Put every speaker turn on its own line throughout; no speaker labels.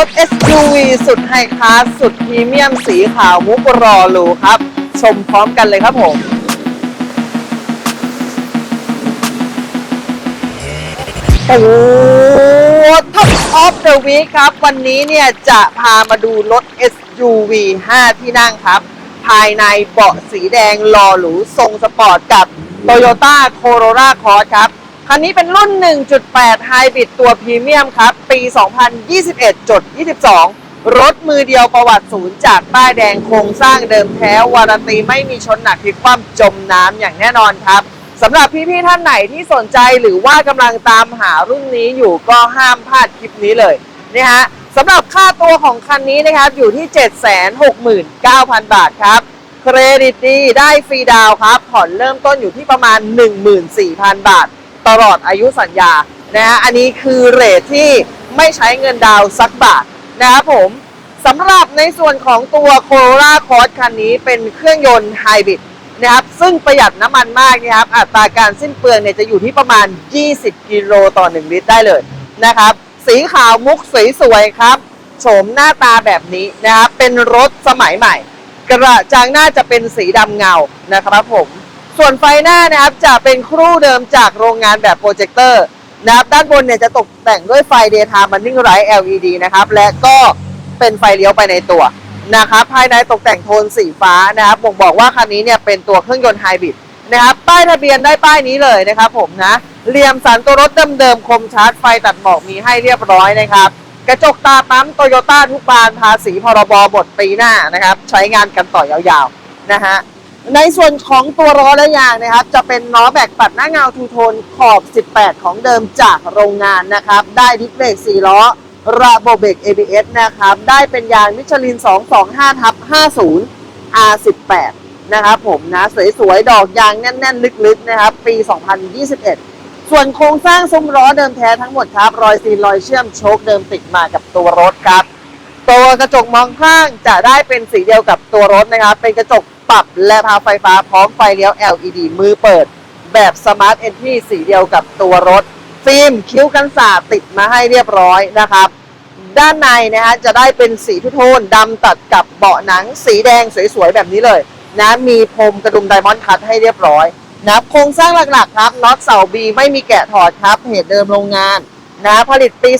รถ SUV สุดไฮคลาสสุดพรีเมียมสีขาวมุกรอหรูครับ ชมพร้อมกันเลยครับผม โอ้ท็อปออฟเดอะวีคครับ วันนี้เนี่ยจะพามาดูรถ SUV 5 ที่นั่งครับ ภายในเบาะสีแดงหล่อหรูทรงสปอร์ตกับ Toyota Corolla Cross ครับ คันนี้เป็นรุ่น 1.8 Hybrid ตัวพรีเมียมครับ ปี 2021.22 รถมือเดียวประวัติศูนย์จากป้ายแดงโครงสร้างเดิมแท้ วารันตีไม่มีชนหนักพลิกคว่ำจมน้ำอย่างแน่นอนครับสำหรับพี่ๆท่านไหนที่สนใจหรือว่ากำลังตามหารุ่นนี้อยู่ก็ห้ามพลาดคลิปนี้เลยนะฮะสำหรับค่าตัวของคันนี้นะครับอยู่ที่ 769,000 บาทครับ เครดิตดีได้ฟรีดาวครับ ผ่อนเริ่มต้นอยู่ที่ประมาณ 14,000 บาท ตลอดอายุสัญญานะฮะอันนี้คือเรทที่ไม่ใช้เงินดาวสักบาทนะครับผมสำหรับในส่วนของตัว Corolla Cross คันนี้เป็นเครื่องยนต์ไฮบริดนะครับซึ่งประหยัดน้ำมันมากนะครับอัตราการสิ้นเปลืองเนี่ยจะอยู่ที่ประมาณ 20 กิโลต่อ 1 ลิตรได้เลยนะครับสีขาวมุกสวยๆครับโฉมหน้าตาแบบนี้นะครับเป็นรถสมัยใหม่ กระจังหน้าจะเป็นสีดำเงานะครับผม ส่วนไฟหน้านะครับจะเป็นครู่เดิมจากโรงงานแบบโปรเจคเตอร์นะครับด้านบนเนี่ยจะตกแต่งด้วยไฟ Daytime Running Light LED นะครับ และก็เป็นไฟเลี้ยวไปในตัวนะครับ ภายในตกแต่งโทนสีฟ้านะครับบ่งบอกว่าคันนี้เนี่ยเป็นตัวเครื่องยนต์ไฮบริดนะครับป้ายทะเบียนได้ป้ายนี้เลยนะครับผมนะเหลี่ยมสันตัวรถเดิมๆคมชาร์จไฟตัดหมอกมีให้เรียบร้อยนะครับ กระจกตาปั๊มโตโยต้าทุกบานภาษีพรบหมดปีหน้านะครับ ใช้งานกันต่อยาวๆนะฮะ ในส่วนของตัวล้อและยางนะครับ จะเป็นล้อแบกปัดหน้าเงาทูโทนขอบ 18 ของเดิมจากโรงงานนะครับ ได้ดิสเบรก4ล้อ ระบบเบรก ABS นะครับ ได้เป็นยางมิชลิน 225ทับ50 R18 นะครับผมนะสวยๆ ดอกยางแน่น ๆ ลึก ๆ นะครับ ปี 2021 ส่วนโครงสร้างซุ้มล้อเดิมแท้ทั้งหมดครับ รอยซีนรอยเชื่อมโชคเดิมติดมากับตัวรถครับ ตัวกระจกมองข้างจะได้เป็นสีเดียวกับตัวรถนะครับ เป็นกระจก และพาไฟฟ้าพร้อมไฟเลี้ยว LED มือเปิด แบบสมาร์ทเอนทีสีเดียวกับตัวรถ ฟิล์มคิ้วกันศาติดมาให้เรียบร้อยนะครับ ด้านในนะฮะจะได้เป็นสีทุโทนดำตัดกับเบาะหนังสีแดงสวยๆ แบบนี้เลยนะมีพรมกระดุมไดมอนด์คัทให้เรียบร้อยนะโครงสร้างหลักๆครับน็อตเสาบีไม่มีแกะถอดครับเหตุเดิมโรงงานนะผลิตปี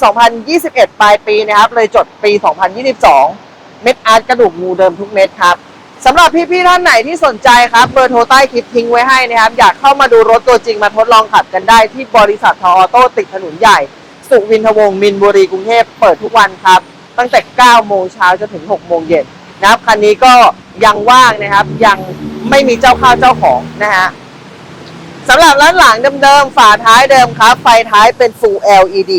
2021 ปลายปีนะครับ เลยจดปี 2022 เม็ดอาร์ตกระดูกงูเดิมทุกเม็ดครับ สำหรับพี่ๆท่านไหนที่สนใจครับเบอร์โทรใต้คลิปทิ้งไว้ให้นะครับ อยากเข้ามาดูรถตัวจริงมาทดลองขับกันได้ที่บริษัททออโต้ติดถนนใหญ่ สุวินทวงศ์มินบุรีกรุงเทพเปิดทุกวันครับ ตั้งแต่ 9 โมงเช้าจนถึง 6 โมงเย็นนะครับคันนี้ก็ยังว่างนะครับ ยังไม่มีเจ้าข้าวเจ้าของนะฮะสำหรับร้านหลังเดิมๆฝาท้ายเดิมครับ ไฟท้ายเป็น Full LED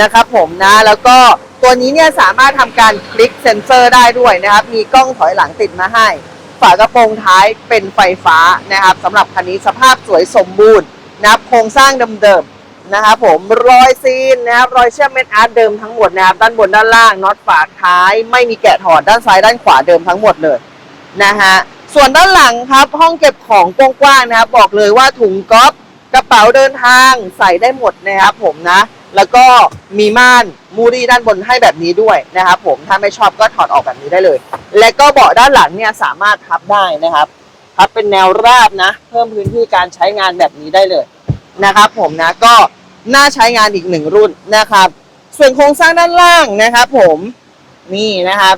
นะครับผมนะแล้วก็ ตัวนี้เนี่ยสามารถทำการคลิกเซ็นเซอร์ได้ด้วยนะครับ มีกล้องถอยหลังติดมาให้ ฝากระโปรงท้ายเป็นไฟฟ้านะครับสำหรับคันนี้สภาพสวยสมบูรณ์นะครับโครงสร้างเดิมๆนะครับผมรอยซีนนะครับรอยเชื่อมเม็ดอาร์ตเดิมทั้งหมดนะครับด้านบนด้านล่างน็อตฝาท้าย ไม่มีแกะถอดด้านซ้ายด้านขวาเดิมทั้งหมดเลยนะฮะส่วนด้านหลังครับห้องเก็บของกว้างๆนะครับ บอกเลยว่าถุงก๊อฟกระเป๋าเดินทางใส่ได้หมดนะครับผมนะ แล้วก็มีม่านมูรี่ด้านบนให้แบบนี้ด้วยนะครับผมถ้าไม่ชอบก็ถอดออกแบบนี้ได้เลย และก็เบาะด้านหลังเนี่ยสามารถพับได้นะครับพับเป็นแนวราบนะ เพิ่มพื้นที่การใช้งานแบบนี้ได้เลยนะครับผมนะก็น่าใช้งานอีกหนึ่งรุ่นนะครับ ส่วนโครงสร้างด้านล่างนะครับผมนี่นะครับ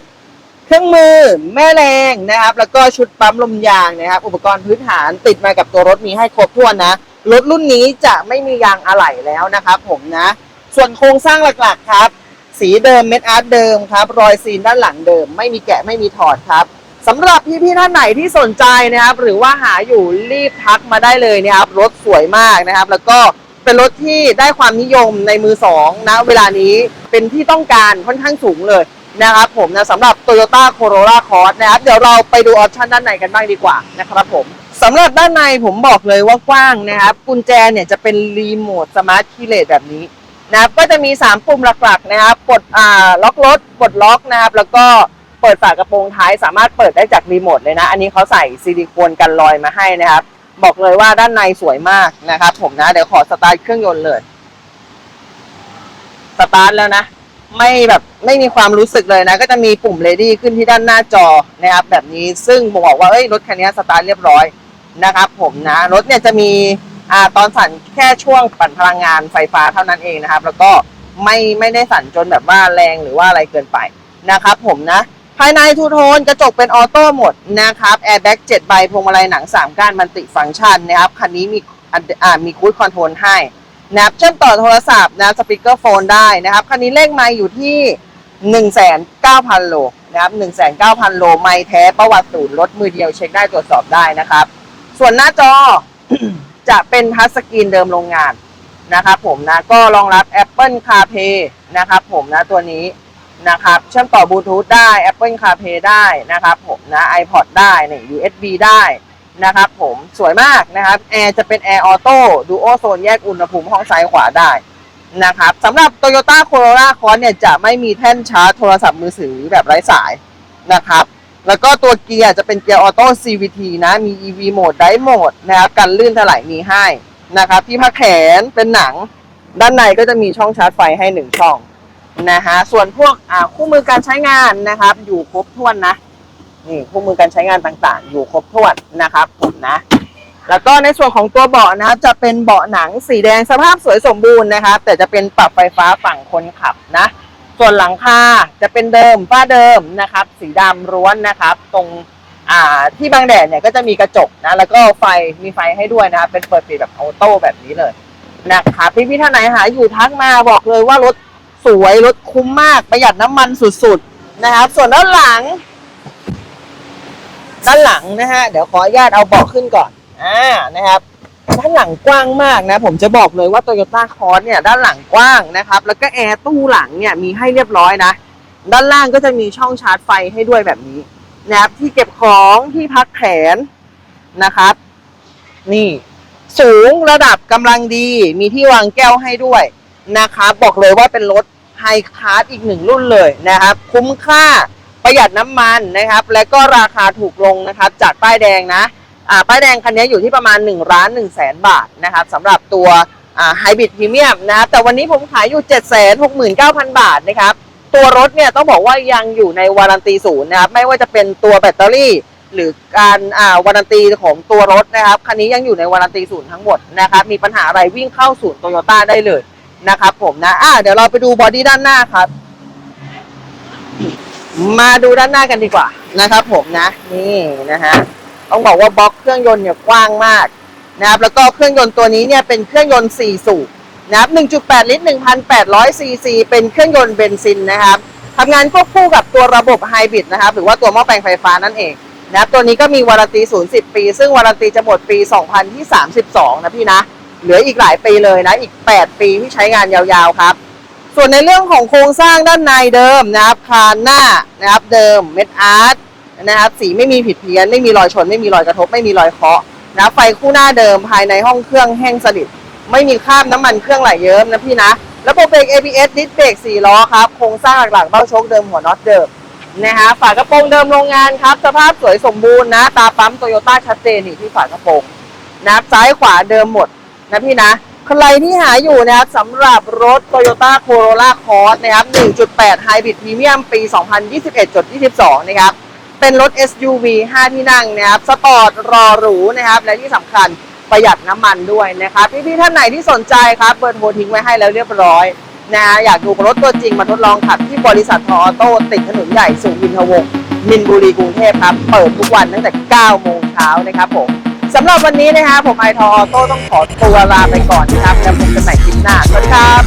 เครื่องมือแม่แรงนะครับ แล้วก็ชุดปั๊มลมยางนะครับ อุปกรณ์พื้นฐานติดมากับตัวรถมีให้ครบถ้วนนะ รถรุ่นนี้จะไม่มียางอะไหล่แล้วนะครับผมนะ ส่วนโครงสร้างหลักๆครับ สีเดิมเม็ดอาร์ตเดิมครับ รอยซีนด้านหลังเดิม ไม่มีแกะไม่มีถอดครับสำหรับพี่ๆท่านไหนที่สนใจนะครับ หรือว่าหาอยู่รีบทักมาได้เลยนะครับ รถสวยมากนะครับ แล้วก็เป็นรถที่ได้ความนิยมในมือสองนะเวลานี้เป็นที่ต้องการค่อนข้างสูงเลยนะครับผมนะสำหรับ Toyota Corolla Cross นะครับ เดี๋ยวเราไปดูออปชันด้านในกันบ้างดีกว่านะครับผมสำหรับด้านในผมบอกเลยว่ากว้างนะครับ กุญแจเนี่ยจะเป็นรีโมทสมาร์ทคีย์เลสแบบนี้ นะครับก็จะมี 3 ปุ่มหลักๆนะครับกดอ่าล็อกรถกดล็อกนะครับ แล้วก็เปิดฝากระโปรงท้ายสามารถเปิดได้จากรีโมทเลยนะ อันนี้เขาใส่ซิลิโคนกันรอยมาให้นะครับ บอกเลยว่าด้านในสวยมากนะครับ ผมนะ เดี๋ยวขอสตาร์ทเครื่องยนต์เลยสตาร์ทแล้วนะ ไม่แบบไม่มีความรู้สึกเลยนะ ก็จะมีปุ่ม ready ขึ้นที่ด้านหน้าจอนะครับ แบบนี้ซึ่งบอกว่าเอ้ยรถคันนี้สตาร์ทเรียบร้อยนะครับ ผมนะรถเนี่ยจะมี อ่าตอนสั่นแค่ช่วงปั่นพลังงานไฟฟ้าเท่านั้นเองนะครับ แล้วก็ไม่ไม่ได้สั่นจนแบบว่าแรงหรือว่าอะไรเกินไปนะครับผมนะ ภายในทูโทนกระจกเป็นออโต้หมดนะครับแอร์แบ็ก7ใบพวงมาลัยหนัง 3 ก้านมันติฟังก์ชันนะครับ คันนี้มีอ่ามีคูดคอนโทรลให้นะครับเชื่อมต่อโทรศัพท์นะสปีกเกอร์โฟนได้นะครับ คันนี้เลขไมล์อยู่ที่ 19,000 โลนะครับ 19,000 โลไมล์แท้ประวัติศูนย์รถมือเดียวเช็คได้ตรวจสอบได้นะครับ ส่วนหน้าจอ จะเป็นทัชสกรีนเดิมโรงงานนะครับผมนะก็รองรับ Apple CarPlay นะครับผมนะตัวนี้นะครับเชื่อมต่อบลูทูธได้ Apple CarPlay ได้นะครับผมนะ iPod ได้นี่ USB ได้นะครับผมสวยมากนะครับแอร์จะเป็น Air Auto Duo Zone แยกอุณหภูมิห้องซ้ายขวาได้นะครับสำหรับ Toyota Corolla Cross เนี่ยจะไม่มีแท่นชาร์จโทรศัพท์มือถือแบบไร้สายนะครับ แล้วก็ตัวเกียร์จะเป็นเกียร์ออโต้ CVT นะ มี EV Mode ไดโหมดนะครับกันลื่นถลายมีให้นะครับ ที่พักแขนเป็นหนัง ด้านในก็จะมีช่องชาร์จไฟให้หนึ่งช่องนะฮะ ส่วนพวกอ่าคู่มือการใช้งานนะครับ อยู่ครบถ้วนนะ นี่คู่มือการใช้งานต่างๆ อยู่ครบถ้วนนะครับผมนะ แล้วก็ในส่วนของตัวเบาะนะครับ จะเป็นเบาะหนังสีแดงสภาพสวยสมบูรณ์นะครับ แต่จะเป็นปรับไฟฟ้าฝั่งคนขับนะ ส่วนหลังคาจะเป็นเดิมฝ้าเดิมนะครับ สีดำล้วนนะครับ ตรงอ่าที่บางแดดเนี่ยก็จะมีกระจกนะ แล้วก็ไฟมีไฟให้ด้วยนะครับเป็นเปิดปิดแบบออโต้แบบนี้เลยนะครับพี่พี่ท่านไหนหาอยู่ทักมาบอกเลยว่ารถสวยรถคุ้มมากประหยัดน้ำมันสุดๆนะครับ ส่วนด้านหลัง ด้านหลังนะฮะเดี๋ยวขออนุญาตเอาเบาะขึ้นก่อนอ่านะครับ ด้านหลังกว้างมากนะ ผมจะบอกเลยว่า Toyota c o r s เนี่ยด้านหลังกว้างนะครับ แล้วก็แอร์ตู้หลังเนี่ยมีให้เรียบร้อยนะ ด้านล่างก็จะมีช่องชาร์จไฟให้ด้วยแบบนี้นะครับที่เก็บของที่พักแขนนะครับ นี่สูงระดับกำลังดี มีที่วางแก้วให้ด้วยนะครับบอกเลยว่าเป็นรถไฮคลาสอีกหนึ่งรุ่นเลยนะครับ คุ้มค่าประหยัดน้ำมันนะครับ และก็ราคาถูกลงนะครับ จากป้ายแดงนะ อ่าป้ายแดงคันนี้อยู่ที่ประมาณ1ล้าน1แสนบาทนะครับสำหรับตัวไฮบริดพรีเมียมนะครับแต่วันนี้ผมขายอยู่ 7 6 9 0 0 0 บาทนะครับตัวรถเนี่ยต้องบอกว่ายังอยู่ในวารันตีศูนย์นะครับไม่ว่าจะเป็นตัวแบตเตอรี่ หรือการอ่าวารันตีของตัวรถนะครับคันนี้ยังอยู่ในวารันตีศูนย์ทั้งหมดนะครับมีปัญหาอะไรวิ่งเข้าศูนย์โตโยต้าได้เลยนะครับผมนะอ่าเดี๋ยวเราไปดูบอดี้ด้านหน้าครับ มาดูด้านหน้ากันดีกว่านะครับผมนะนี่นะฮะ ต้องบอกว่าบล็อกเครื่องยนต์เนี่ยกว้างมากนะครับแล้วก็เครื่องยนต์ตัวนี้เนี่ยเป็นเครื่องยนต์ 4 สูบนะครับ1.8 ลิตร 1,800 ซีซี เป็นเครื่องยนต์เบนซินนะครับทำงานควบคู่กับตัวระบบไฮบริดนะครับหรือว่าตัวหม้อแปลงไฟฟ้านั่นเองนะครับตัวนี้ก็มีวารันตีศูนย์10 ปี ซึ่งวารันตีจะหมดปี 2032 นะพี่นะ เหลืออีกหลายปีเลยนะ อีก 8 ปีที่ใช้งานยาวๆครับ ส่วนในเรื่องของโครงสร้างด้านในเดิมนะครับคานหน้านะครับเดิมเม็ดอาร์ต นะครับสีไม่มีผิดเพี้ยนไม่มีรอยชน ไม่มีรอยกระทบ ไม่มีรอยเคาะนะไฟคู่หน้าเดิมภายในห้องเครื่องแห้งสนิทไม่มีคราบน้ำมันเครื่องไหลเยิ้มนะพี่นะระบบเบรก ABS ดิสเบรก4ล้อครับโครงสร้างหลักๆเบ้าโชคเดิมหัวน็อตเดิมนะฮะฝากระโปรงเดิมโรงงานครับ สภาพสวยสมบูรณ์นะ ตาปั๊มโตโยต้าชัดเจนนี่ที่ฝากระโปรงนับซ้ายขวาเดิมหมดนะพี่นะใครที่หาอยู่นะครับสำหรับรถ Toyota Corolla Cross นะครับ 1.8 Hybrid Premium ปี 2021.22 นะครับ เป็นรถ SUV 5 ที่นั่งนะครับสปอร์ตรอหรูนะครับ และที่สำคัญประหยัดน้ำมันด้วยนะครับพี่ๆท่านไหนที่สนใจครับเบอร์โทรทิ้งไว้ให้แล้วเรียบร้อยนะอยากดูรถตัวจริงมาทดลองขับที่บริษัททออโต้ติดถนนใหญ่สุวินทวงศ์มินบุรีกรุงเทพครับ เปิดทุกวันตั้งแต่ 9 โมงเช้านะครับผมสำหรับวันนี้นะคะผมไอทออโต้ต้องขอตัวลาไปก่อนนะครับ แล้วพบกันใหม่คลิปหน้าสวัสดีครับ